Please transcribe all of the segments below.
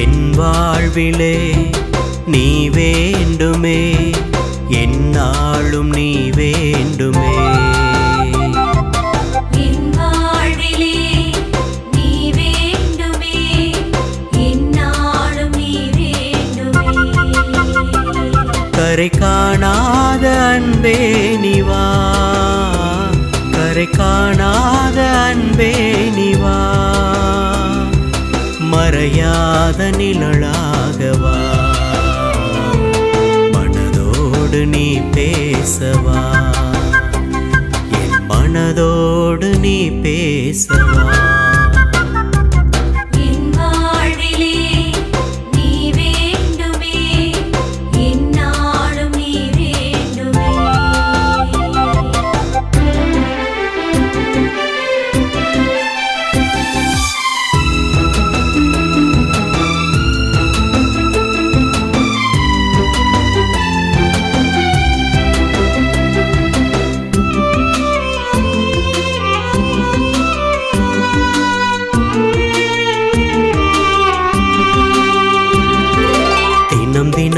என் வாழ்விலே நீ வேண்டுமே என்னாலும் நீ வேண்டுமே. கரை காணாத அன்பே நிவா கரை காணாத அன்பே மறையாத நிழலாகவா? மனதோடு நீ பேசவா? என் மனதோடு நீ பேசவா?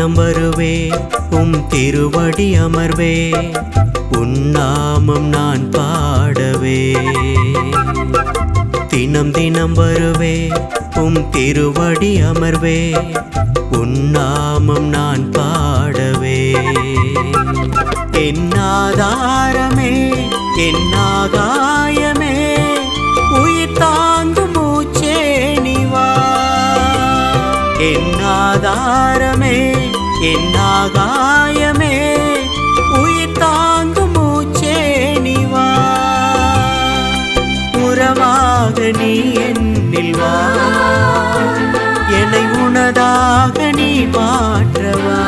தினம் வருவே உம் திருவடி அமர்வே உன்னாமம் நான் பாடவே. தினம் தினம் வருவே உம் திருவடி அமர்வே உன்னாமம் நான் பாடவே. என் ஆதாரமே என் ஆகாயமே உயிர் தாங்கும் மூச்சே நிவா. என் ஆதாரமே என் ஆகாயமே உயிர் தாங்கும் மூச்சே நிவா உறவாக நீ என்னில் வா. என்னை உனதாக நீ மாற்றவா.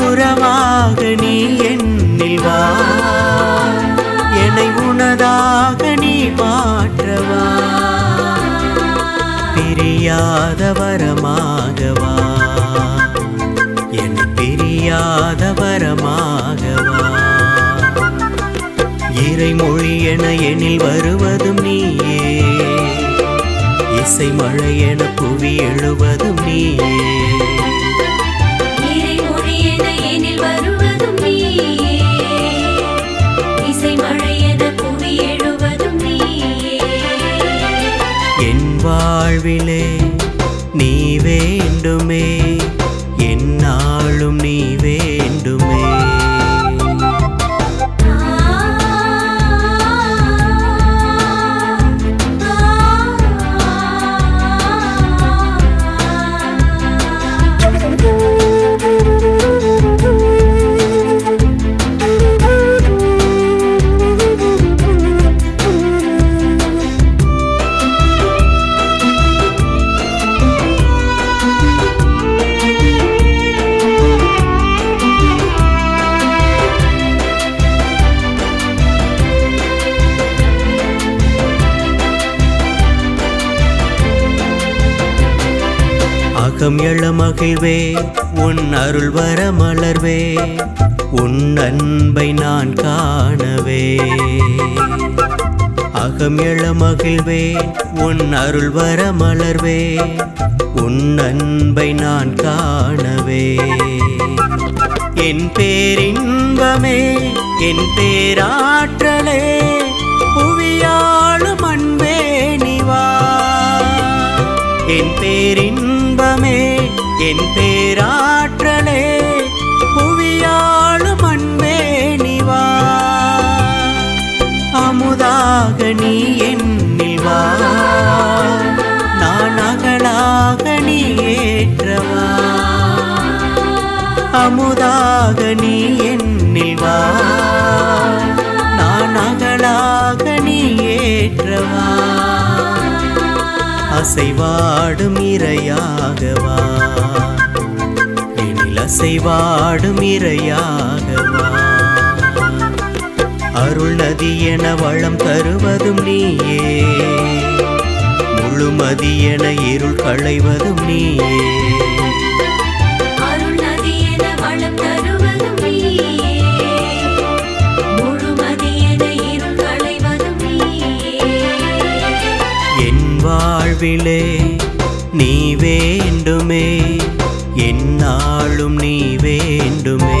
உறவாக நீ என்னில் வா. என்னை உனதாக நீ மாற்றவா. பிரியாத வரமாகவா பிரியாத வரமாகவா இறைமொழி என எனில் வருவதும் நீயே. இசை மழை என புவி எழுவதும் நீயே. இறைமொழி அகம் எழ மகிழ்வே உன் அருள் வர மலர்வே உன் அன்பை நான் காணவே. அகம் எழ மகிழ்வே உன் அருள் வர மலர்வே உன் அன்பை நான் காணவே. என் பேரின்பமே என் பேராற்றலே புவியாளும் அன்பே நிவா. என் பேரின் பேரின்பமே என் பேராற்றலே புவியாளும் அன்பே நிவா. அமுதாக நீ என்னில் வா. நான் அகலாக நீ ஏற்றவா. அமுதாக நீ என்னில் வா. நான் அகலாக நீ ஏற்றவா. அசைவாடும் இரையாகவா எனில் அசைவாடும் இரையாகவா அருள் நதி என வளம் தருவதும் நீயே. முழுமதி என இருள் களைவதும் நீயே. வாழ்விலே நீ வேண்டுமே என்னாலும் நீ வேண்டுமே.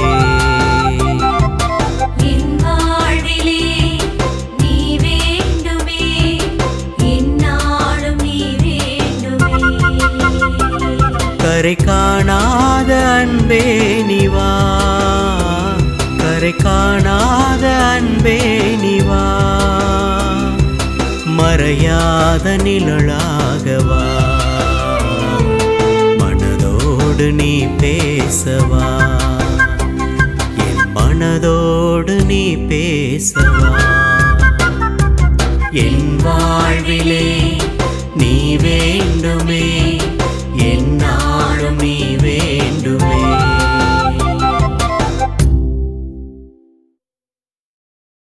கரை காணாத அன்பே நிவா கரை காணாத அன்பே நிவா மறையாத நிழலாகவா? மனதோடு நீ பேசவா? என் மனதோடு நீ பேசவா? என் வாழ்விலே நீ வேண்டுமே.